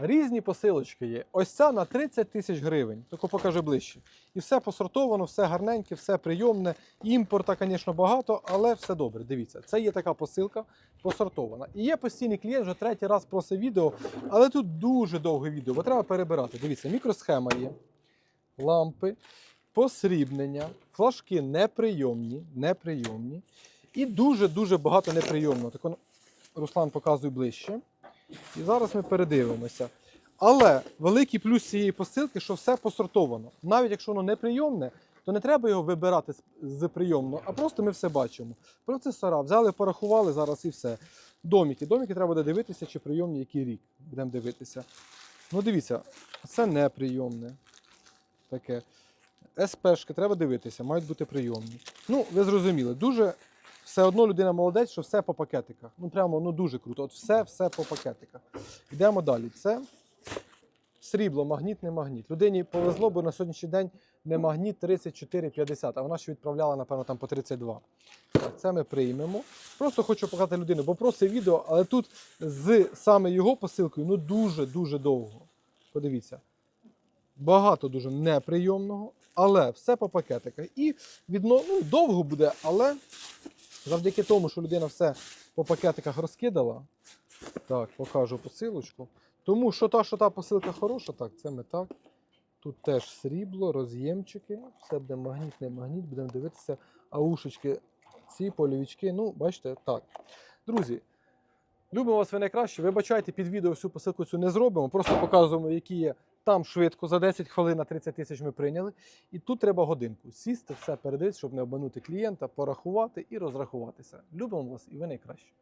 Різні посилочки є. Ось ця на 30 тисяч гривень. Тако покажи ближче. І все посортовано, все гарненьке, все прийомне. Імпорта, звісно, багато, але все добре. Дивіться, це є така посилка посортована. І є постійний клієнт, вже третій раз просить відео, але тут дуже довге відео, бо треба перебирати. Дивіться, мікросхема є, лампи, посрібнення, флажки неприйомні, неприйомні. І дуже-дуже багато неприйомного. Так Руслан показує ближче. І зараз ми передивимося. Але великий плюс цієї посилки, що все посортовано. Навіть якщо воно неприйомне, то не треба його вибирати з, прийомного, а просто ми все бачимо. Процесора взяли, порахували зараз і все. Доміки. Доміки треба буде дивитися, чи прийомні який рік. Будемо дивитися. Ну, дивіться, це неприйомне. Таке. СПшки треба дивитися, мають бути прийомні. Ну, ви зрозуміли, дуже все одно людина молодець, що все по пакетиках. Ну прямо ну дуже круто. От все, все по пакетиках. Йдемо далі. Це срібло, магніт, не магніт. Людині повезло, бо на сьогоднішній день не магніт 34,50, а вона ще відправляла, напевно, там по 32. Так, це ми приймемо. Просто хочу показати людину, бо просить відео, але тут з саме його посилкою ну дуже-дуже довго. Подивіться. Багато дуже неприйомного, але все по пакетиках. І відно, ну, довго буде, але завдяки тому, що людина все по пакетиках розкидала. Так, покажу посилочку. Тому що та, що та посилка хороша, так, це ми так. Тут теж срібло, роз'ємчики, все буде магніт, не магніт, будемо дивитися. А ушечки, ці польовички, ну, бачите, так. Друзі, любимо вас ви найкраще. Вибачайте, під відео всю посилку цю не зробимо, просто показуємо, які є. Там швидко, за 10 хвилин на 30 тисяч ми прийняли. І тут треба годинку. Сісти, все передивитися, щоб не обманути клієнта, порахувати і розрахуватися. Любимо вас і ви найкраще.